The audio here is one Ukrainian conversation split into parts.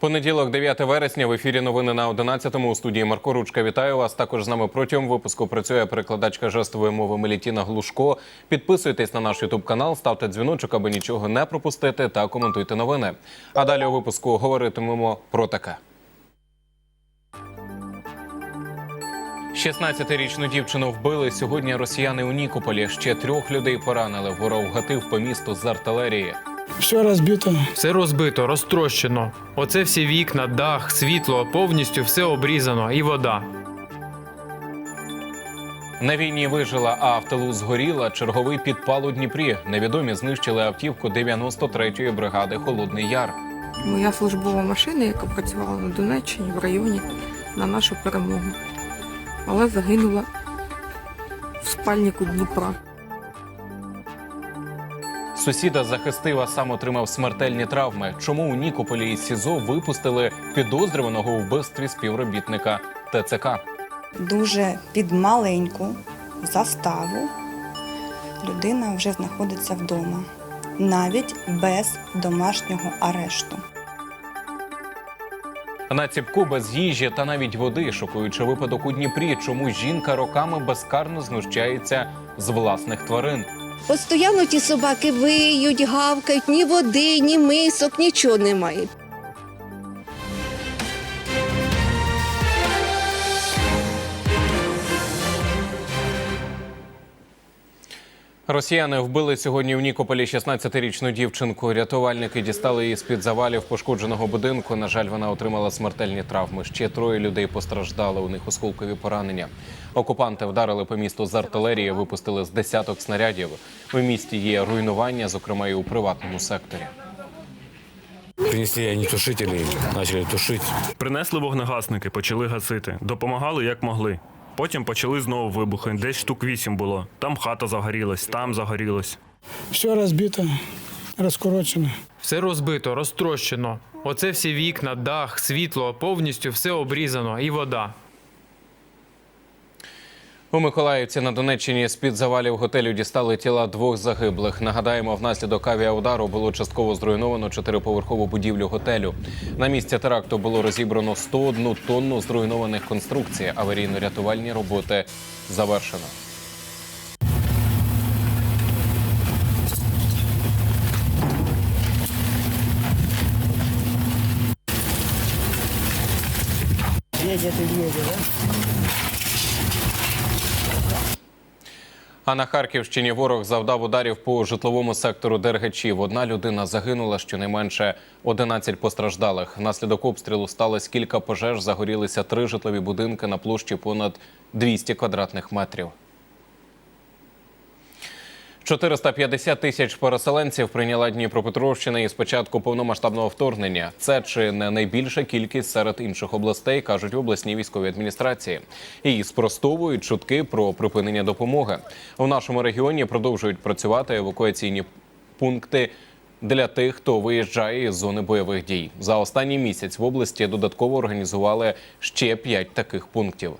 Понеділок, 9 вересня, в ефірі новини на 11-му у студії Марко Ручка. Вітаю вас. Також з нами протягом випуску працює перекладачка жестової мови Мелітіна Глушко. Підписуйтесь на наш Ютуб канал, ставте дзвіночок, аби нічого не пропустити, та коментуйте новини. А далі у випуску говоритимемо про таке. 16-річну дівчину вбили сьогодні. Росіяни у Нікополі. Ще трьох людей поранили. Ворог гатив по місту з артилерії. Все розбито. Все розбито, розтрощено. Оце всі вікна, дах, світло, повністю все обрізано і вода. На війні вижила, а в тилу згоріла черговий підпал у Дніпрі. Невідомі знищили автівку 93-ї бригади Холодний Яр. Моя службова машина, яка працювала на Донеччині в районі на нашу перемогу, але загинула в спальнику Дніпра. Сусіда захистив, а сам отримав смертельні травми. Чому у Нікополі із СІЗО випустили підозрюваного у вбивстві співробітника ТЦК? дуже під маленьку заставу людина вже знаходиться вдома, навіть без домашнього арешту. На ціпку без їжі та навіть води, шокуючи випадок у Дніпрі, чому жінка роками безкарно знущається з власних тварин. Постоянно ті собаки виють, гавкають, ні води, ні мисок, нічого немає. Росіяни вбили сьогодні в Нікополі 16-річну дівчинку. Рятувальники дістали її з під завалів пошкодженого будинку. На жаль, вона отримала смертельні травми. Ще троє людей постраждали. У них осколкові поранення. Окупанти вдарили по місту з артилерії, випустили з десяток снарядів. У місті є руйнування, зокрема і у приватному секторі. Принесли огнетушители, начали тушить. Принесли вогнегасники, почали гасити. Допомагали як могли. Потім почали знову вибухи. Десь штук вісім було. Там хата загорілась, там загорілась. Все розбито, розкорочено. Все розбито, розтрощено. Оце всі вікна, дах, світло, повністю все обрізано і вода. У Миколаївці на Донеччині з-під завалів готелю дістали тіла двох загиблих. Нагадаємо, внаслідок авіаудару було частково зруйновано чотириповерхову будівлю готелю. На місці теракту було розібрано 101 тонну зруйнованих конструкцій. Аварійно-рятувальні роботи завершено. А на Харківщині ворог завдав ударів по житловому сектору Дергачів. Одна людина загинула, щонайменше 11 постраждалих. Внаслідок обстрілу сталося кілька пожеж. Загорілися три житлові будинки на площі понад 200 квадратних метрів. 450 тисяч переселенців прийняла Дніпропетровщина із початку повномасштабного вторгнення. Це чи не найбільша кількість серед інших областей, кажуть в обласній військовій адміністрації. І спростовують чутки про припинення допомоги. У нашому регіоні продовжують працювати евакуаційні пункти. Для тих, хто виїжджає із зони бойових дій, за останній місяць в області додатково організували ще п'ять таких пунктів.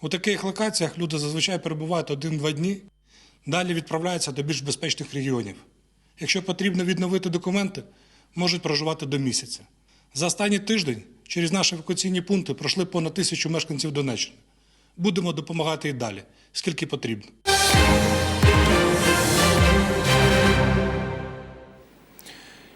У таких локаціях люди зазвичай перебувають один-два дні, далі відправляються до більш безпечних регіонів. Якщо потрібно відновити документи, можуть проживати до місяця. За останній тиждень через наші евакуаційні пункти пройшли понад тисячу мешканців Донеччини. Будемо допомагати і далі, скільки потрібно.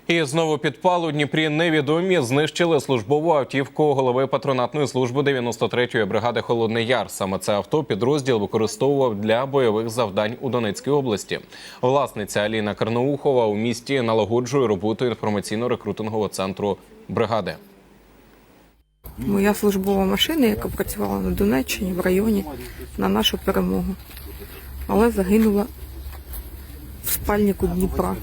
І знову підпал у Дніпрі невідомі знищили службову автівку голови патронатної служби 93-ї бригади Холодний Яр. Саме це авто підрозділ використовував для бойових завдань у Донецькій області. Власниця Аліна Карноухова у місті налагоджує роботу інформаційно-рекрутингового центру бригади. Моя службова машина, яка працювала на Донеччині в районі на нашу перемогу, але загинула в спальнику Дніпра.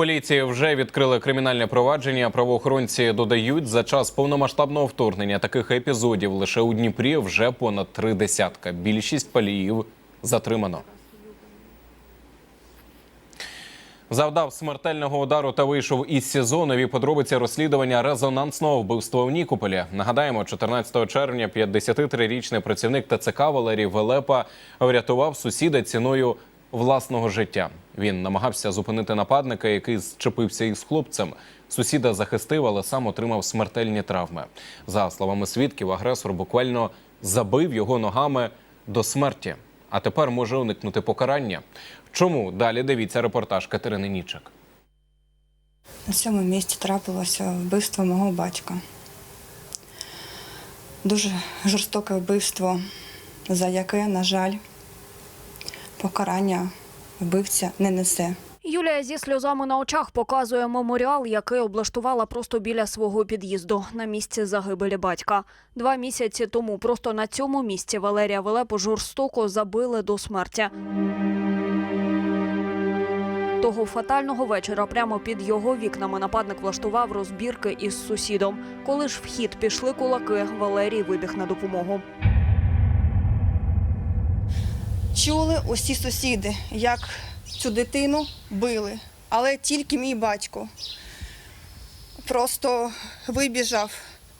В поліції вже відкрили кримінальне провадження. Правоохоронці додають за час повномасштабного вторгнення таких епізодів лише у Дніпрі вже понад три десятка. Більшість паліїв затримано. Завдав смертельного удару та вийшов із СІЗО. Подробиці розслідування резонансного вбивства у Нікополі. Нагадаємо, 14 червня 53-річний працівник ТЦК Валерій Велепа врятував сусіда ціною власного життя. Він намагався зупинити нападника, який зчепився із хлопцем. Сусіда захистив, але сам отримав смертельні травми. За словами свідків, агресор буквально забив його ногами до смерті, а тепер може уникнути покарання. Чому далі дивіться репортаж Катерини Нічик. На цьому місці трапилося вбивство мого батька. Дуже жорстоке вбивство, за яке, на жаль, покарання вбивця не несе. Юлія зі сльозами на очах показує меморіал, який облаштувала просто біля свого під'їзду на місці загибелі батька. Два місяці тому просто на цьому місці Валерія Велепу жорстоко забили до смерті. Того фатального вечора прямо під його вікнами нападник влаштував розбірки із сусідом. Коли ж в хід пішли кулаки, Валерій вибіг на допомогу. Чули усі сусіди, як цю дитину били, але тільки мій батько просто вибіжав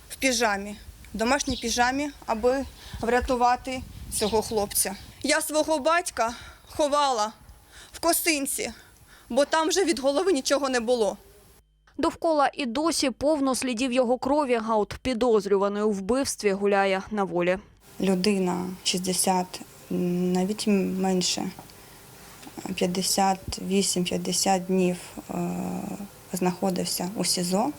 в піжамі, в домашній піжамі, аби врятувати цього хлопця. Я свого батька ховала в косинці, бо там вже від голови нічого не було. Довкола і досі повно слідів його крові, а от підозрюваний у вбивстві гуляє на волі. людина 60, м, навіть менше, 58-50 днів е, знаходився у СІЗО,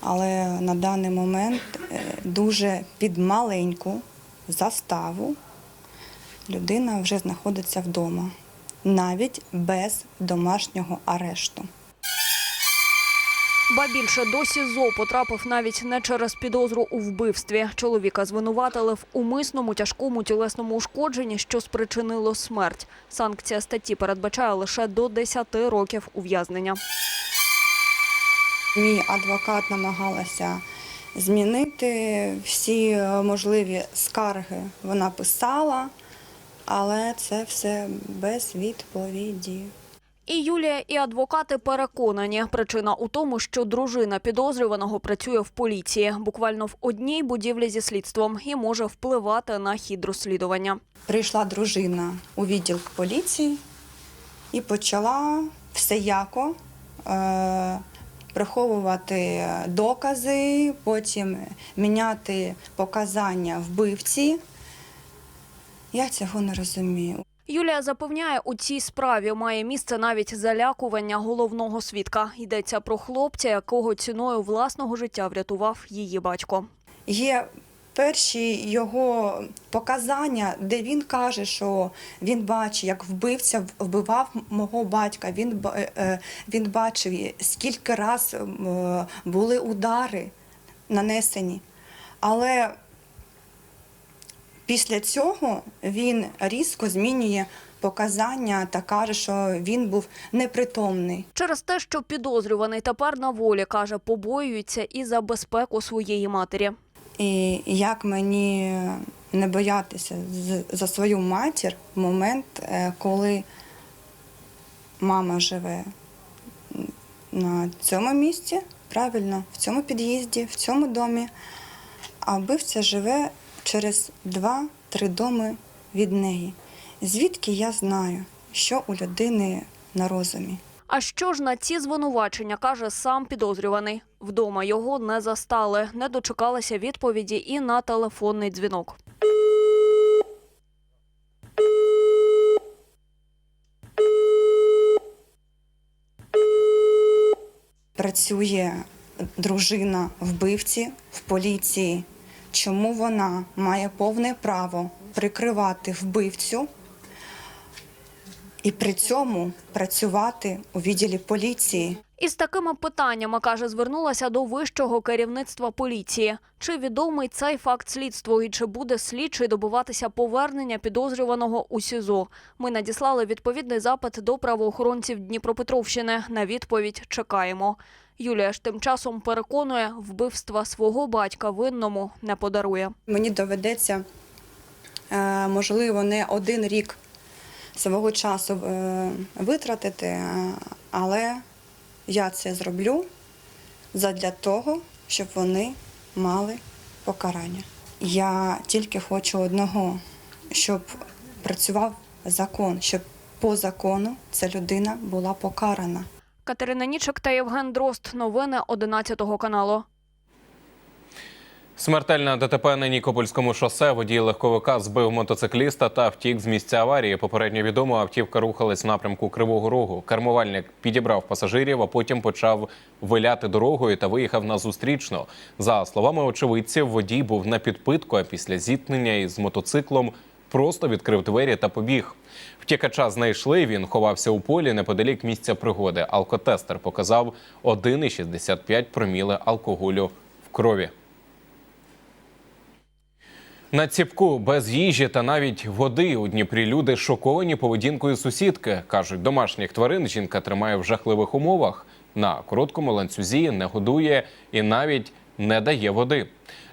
але на даний момент е, дуже під маленьку заставу людина вже знаходиться вдома, навіть без домашнього арешту. Ба більше до СІЗО потрапив навіть не через підозру у вбивстві. Чоловіка звинуватили в умисному тяжкому тілесному ушкодженні, що спричинило смерть. Санкція статті передбачає лише до 10 років ув'язнення. Мій адвокат намагалася змінити всі можливі скарги. Вона писала, але це все без відповіді. І Юлія, і адвокати переконані, причина у тому, що дружина підозрюваного працює в поліції, буквально в одній будівлі зі слідством, і може впливати на хід розслідування. Прийшла дружина у відділ поліції і почала всеяко е, приховувати докази, потім міняти показання вбивці. Я цього не розумію. Юлія запевняє, у цій справі має місце навіть залякування головного свідка. Йдеться про хлопця, якого ціною власного життя врятував її батько. Є перші його показання, де він каже, що він бачить, як вбивця вбивав мого батька. Він, е, е, він бачив, скільки раз е, були удари нанесені. Але після цього він різко змінює показання та каже, що він був непритомний. Через те, що підозрюваний тепер на волі, каже, побоюється і за безпеку своєї матері. І як мені не боятися за свою матір в момент, е, коли мама живе на цьому місці, правильно, в цьому під'їзді, в цьому домі, а вбивця живе через два-три доми від неї. Звідки я знаю, що у людини на розумі? А що ж на ці звинувачення каже сам підозрюваний? Вдома його не застали, не дочекалися відповіді і на телефонний дзвінок. працює дружина вбивці в поліції, чому вона має повне право прикривати вбивцю і при цьому працювати у відділі поліції. Із такими питаннями, каже, звернулася до вищого керівництва поліції. Чи відомий цей факт слідству і чи буде слідчий добуватися повернення підозрюваного у СІЗО? Ми надіслали відповідний запит до правоохоронців Дніпропетровщини. На відповідь чекаємо. Юлія ж тим часом переконує, вбивства свого батька винному не подарує. Мені доведеться, е, можливо, не один рік свого часу е, витратити, е, але я це зроблю задля того, щоб вони мали покарання. Я тільки хочу одного, щоб працював закон, щоб по закону ця людина була покарана. Катерина Нічок та Євген Дрозд. Новини 11 каналу. Смертельна ДТП на Нікопольському шосе. Водій легковика збив мотоцикліста та втік з місця аварії. Попередньо відомо, автівка рухалась в напрямку Кривого Рогу. Кермувальник підібрав пасажирів, а потім почав виляти дорогою та виїхав на зустрічну. За словами очевидців, водій був на підпитку, а після зіткнення із мотоциклом просто відкрив двері та побіг. Втікача знайшли. Він ховався у полі неподалік місця пригоди. Алкотестер показав 1,65 проміли алкоголю в крові. На ціпку без їжі та навіть води у Дніпрі люди шоковані поведінкою сусідки. кажуть, домашніх тварин жінка тримає в жахливих умовах. На короткому ланцюзі не годує і навіть не дає води.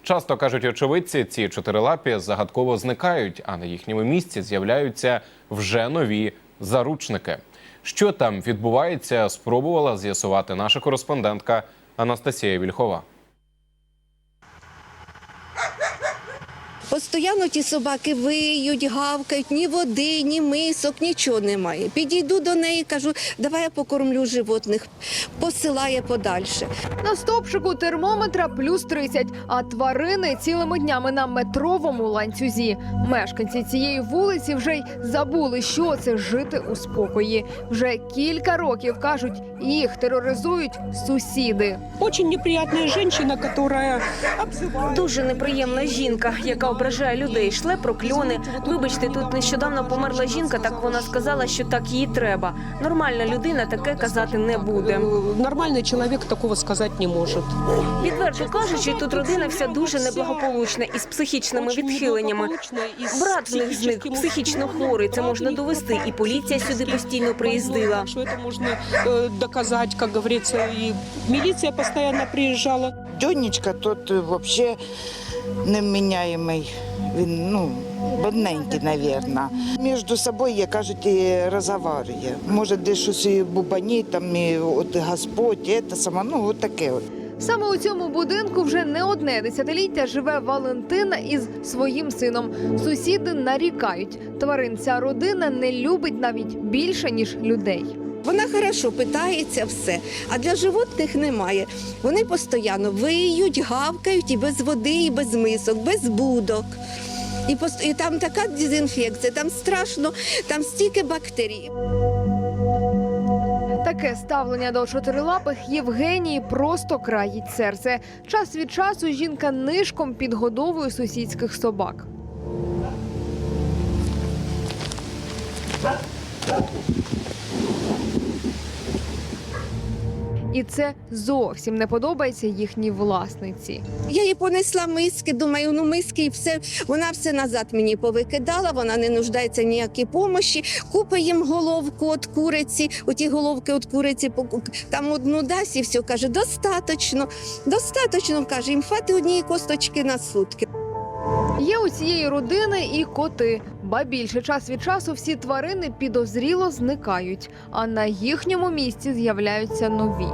Часто кажуть очевидці, ці чотирилапі загадково зникають, а на їхньому місці з'являються вже нові заручники. Що там відбувається, спробувала з'ясувати наша кореспондентка Анастасія Вільхова. Постоянно ті собаки виють, гавкають, ні води, ні мисок, нічого немає. Підійду до неї, кажу, давай я покормлю животних, посилає подальше. На стопчику термометра плюс 30, а тварини цілими днями на метровому ланцюзі. Мешканці цієї вулиці вже й забули, що це жити у спокої. Вже кілька років кажуть, їх тероризують сусіди. Очень неприятная женщина, которая. Дуже неприємна жінка, яка ображає людей, шле прокльони. Вибачте, тут нещодавно померла жінка. Так вона сказала, що так їй треба. Нормальна людина таке казати не буде. Э, Нормальный человек такого сказать не может. Відверто кажучи, тут родина вся дуже неблагополучна із психічними Очень відхиленнями. неблагополучная и с Брат в них зник, психическим психічно ушибом. хворий. Це можна Брат довести. І поліція сюди постійно приїздила. Так что это можно э, доказать, как говорится. И милиция постоянно приезжала. Донечка тут взагалі невміняємий. Він ну, бідненький, мабуть. Між собою, як кажуть, і розговорює. Може, десь щось і бубані, там і от Господь, і це саме, ну, от таке от. Саме у цьому будинку вже не одне десятиліття живе Валентина із своїм сином. Сусіди нарікають, тварин ця родина не любить навіть більше ніж людей. Вона хорошо питається все, а для животних немає. Вони постійно виють, гавкають і без води, і без мисок, без будок. І, пост- і там така дезінфекція, там страшно, там стільки бактерій. Таке ставлення до чотирилапих Євгенії просто країть серце. Час від часу жінка нишком підгодовує сусідських собак. І це зовсім не подобається їхній власниці. Я їй понесла миски, думаю, ну миски і все. Вона все назад мені повикидала, вона не нуждається ніякій помощі. Купи їм головку від куриці, оті головки від куриці, там одну дасть і все. Каже, достаточно, достаточно, каже, їм хватить однієї косточки на сутки. Є у цієї родини і коти. Ба більше час від часу всі тварини підозріло зникають, а на їхньому місці з'являються нові.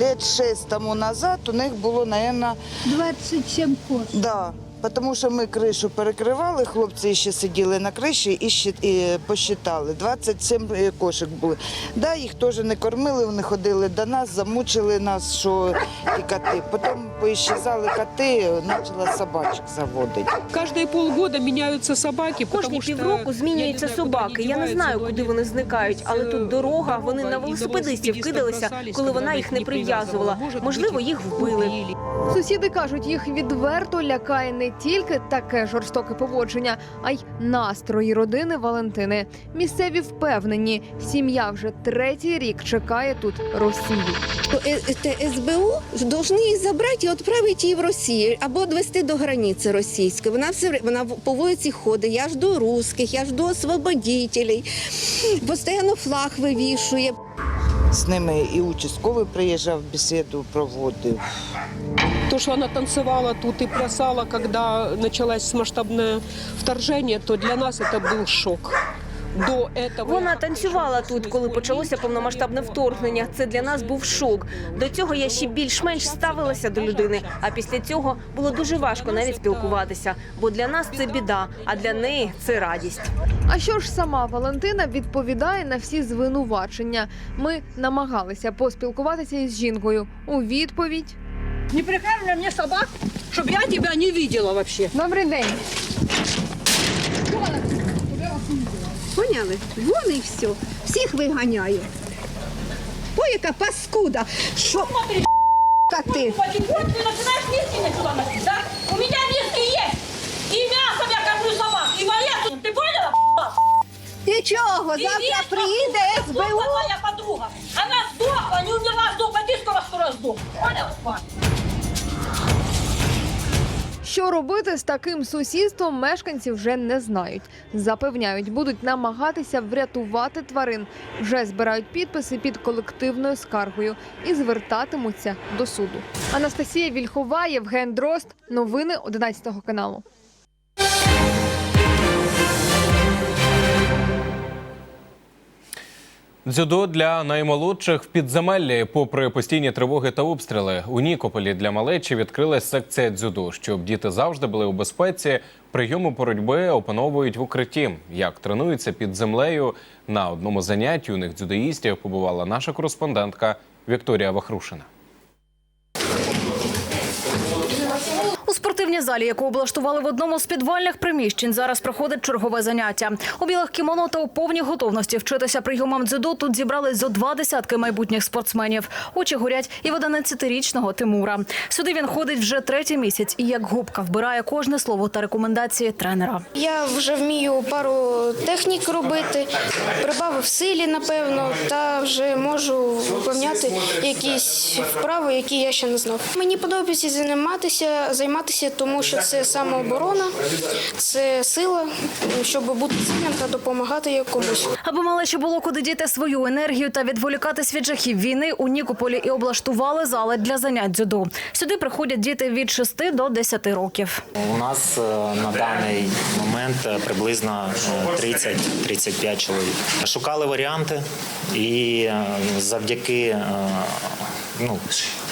Лет шість тому назад у них було, мабуть, 27 коз. да, тому що ми кришу перекривали, хлопці ще сиділи на криші і, ще, і посчитали. 27 кошик були. Да, їх теж не кормили, вони ходили до нас, замучили нас, що ті коти. Потім поіщезали коти, почала собачок заводити. Каждые полгода меняются собаки, Кожні півроку змінюються собаки. Я не знаю, куди вони зникають, але тут дорога. Вони на велосипедистів кидалися, коли вона їх не прив'язувала. Можливо, їх вбили. Сусіди кажуть, їх відверто лякає не тільки таке жорстоке поводження, а й настрої родини Валентини. Місцеві впевнені, сім'я вже третій рік чекає тут Росії. Е- те СБУ повинні її забрати і відправити її в Росію або відвести до границі російської. Вона все вона по вулиці ходить. Я ж до русських, я ж до освободителей. Постійно флаг вивішує. З ними і участковий приїжджав, бесіду проводив. То, что она танцевала тут и плясала, когда началось масштабное вторжение, то для нас это был шок. До этого. Вона танцювала тут, коли почалося повномасштабне вторгнення. Це для нас був шок. До цього я ще більш-менш ставилася до людини. А після цього було дуже важко навіть спілкуватися. Бо для нас це біда, а для неї це радість. А що ж сама Валентина відповідає на всі звинувачення? Ми намагалися поспілкуватися із жінкою. У відповідь Не прикармливай мне собак, чтобы я тебя не видела вообще. Добрий день. Поняли? Вон і все. Всіх виганяю. Ой, яка паскуда. Що? Та ти? Потихоньку начинаешь низкий начала носить, да? У меня низкий есть. И мясо я кормлю собак, и валету. Ты поняла? Нічого, И завтра приїде подруга, СБУ. твоя подруга. Она сдохла, не умерла, сдохла. Ты скоро скоро сдох. Поняла? Що робити з таким сусідством, мешканці вже не знають. Запевняють, будуть намагатися врятувати тварин. Вже збирають підписи під колективною скаргою і звертатимуться до суду. Анастасія Вільхова, Євген Дрозд. Новини 11 каналу. Дзюдо для наймолодших в підземеллі. Попри постійні тривоги та обстріли, у Нікополі для малечі відкрилась секція дзюдо, щоб діти завжди були у безпеці. Прийому боротьби опановують в укритті. Як тренуються під землею на одному занятті юних дзюдоїстів побувала наша кореспондентка Вікторія Вахрушина. Спортивній залі, яку облаштували в одному з підвальних приміщень, зараз проходить чергове заняття. У білих кімоно та у повній готовності вчитися прийомам дзюдо тут зібрались зо два десятки майбутніх спортсменів. Очі горять і в 11-річного Тимура. Сюди він ходить вже третій місяць і як губка вбирає кожне слово та рекомендації тренера. Я вже вмію пару технік робити, прибавив силі, напевно, та вже можу виповняти якісь вправи, які я ще не знав. Мені подобається займатися, займатися, тому що це самооборона, це сила, щоб бути сильним та допомагати комусь. Аби малечі було куди діти свою енергію та відволікатись від жахів війни, у Нікополі і облаштували зали для занять дзюдо. Сюди приходять діти від 6 до 10 років. У нас е, на даний момент е, приблизно е, 30-35 чоловік. Шукали варіанти, і е, завдяки е, ну,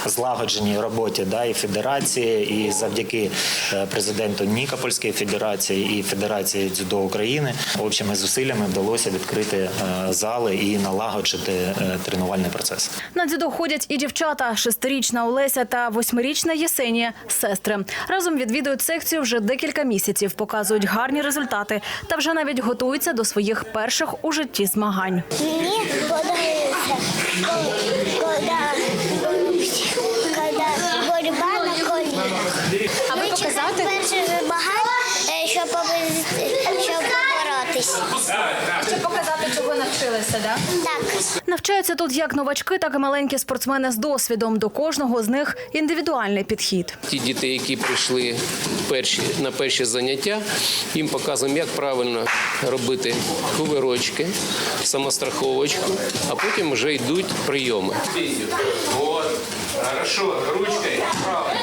злагодженій роботі да, і федерації, і завдяки е, президенту Нікопольської федерації і Федерації дзюдо України общими зусиллями вдалося відкрити е, зали і налагоджити е, тренувальний процес. На дзюдо ходять і дівчата. Шестирічна Олеся та восьмирічна Єсенія – сестри. Разом відвідують секцію вже декілька місяців, показують гарні результати та вже навіть готуються до своїх перших у житті змагань. Мені подобається, Аби показати? перше змагання, щоб, щоб поборотися. Щоб показати, чого навчилися, да? Так. Навчаються тут як новачки, так і маленькі спортсмени з досвідом. До кожного з них індивідуальний підхід. Ті діти, які прийшли перші, на перші заняття, їм показуємо, як правильно робити кувирочки, самостраховочку, а потім вже йдуть прийоми. От, хорошо, ручкою, правильно.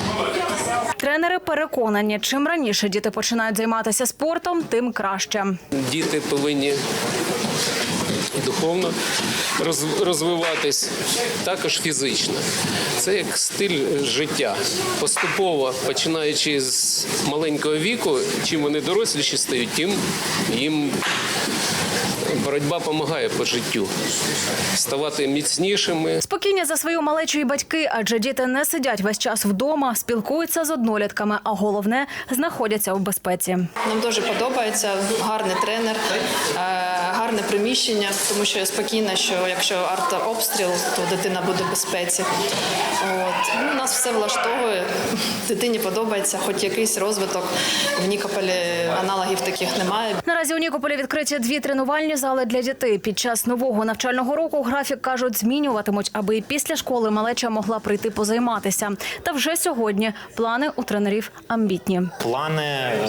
Тренери переконані, чим раніше діти починають займатися спортом, тим краще. Діти повинні духовно розвиватись, також фізично. Це як стиль життя. Поступово, починаючи з маленького віку, чим вони доросліші стають, тим їм боротьба допомагає по життю. Ставати міцнішими, Спокійні за свою малечу і батьки, адже діти не сидять весь час вдома, спілкуються з однолітками, а головне знаходяться у безпеці. Нам дуже подобається гарний тренер, е, гарне приміщення, тому що я спокійна, що якщо артобстріл, то дитина буде в безпеці. От. Ну, нас все влаштовує, дитині подобається, хоч якийсь розвиток. В Нікополі аналогів таких немає. Наразі у Нікополі відкриті дві тренувальні зали для дітей. Під час нового навчального року графік кажуть змінюватимуть, аби і після школи малеча могла прийти позайматися. Та вже сьогодні плани у тренерів амбітні. Плани е,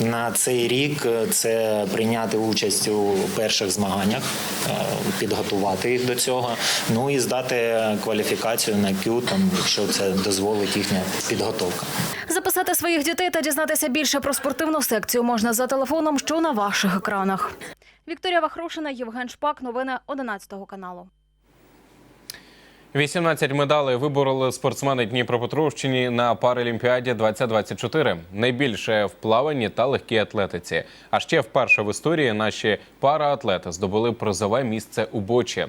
на цей рік е, це прийняти участь у перших змаганнях, е, підготувати їх до цього, ну і здати кваліфікацію на Q, там, якщо це дозволить їхня підготовка. Записати своїх дітей та дізнатися більше про спортивну секцію можна за телефоном, що на ваших екранах. Вікторія Вахрушина, Євген Шпак. Новини 11 каналу. 18 медалей вибороли спортсмени Дніпропетровщині на Паралімпіаді 2024. Найбільше в плаванні та легкій атлетиці. А ще вперше в історії наші параатлети здобули призове місце у бочі.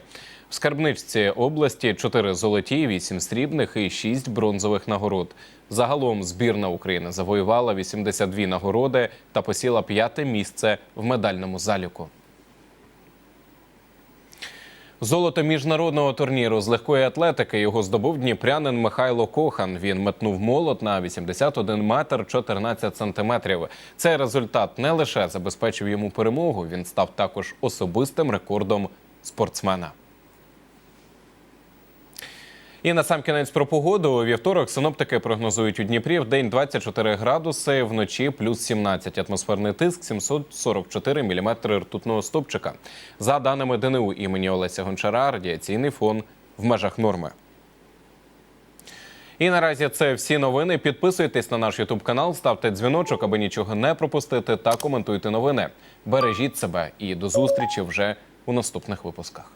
В скарбничці області 4 золоті, 8 срібних і 6 бронзових нагород. Загалом збірна України завоювала 82 нагороди та посіла п'яте місце в медальному заліку. Золото міжнародного турніру з легкої атлетики його здобув дніпрянин Михайло Кохан. Він метнув молот на 81 метр 14 сантиметрів. Цей результат не лише забезпечив йому перемогу, він став також особистим рекордом спортсмена. І на сам кінець про погоду. У вівторок синоптики прогнозують у Дніпрі в день 24 градуси, вночі плюс 17. Атмосферний тиск 744 міліметри ртутного стопчика. За даними ДНУ імені Олеся Гончара, радіаційний фон в межах норми. І наразі це всі новини. Підписуйтесь на наш Ютуб канал, ставте дзвіночок, аби нічого не пропустити, та коментуйте новини. Бережіть себе і до зустрічі вже у наступних випусках.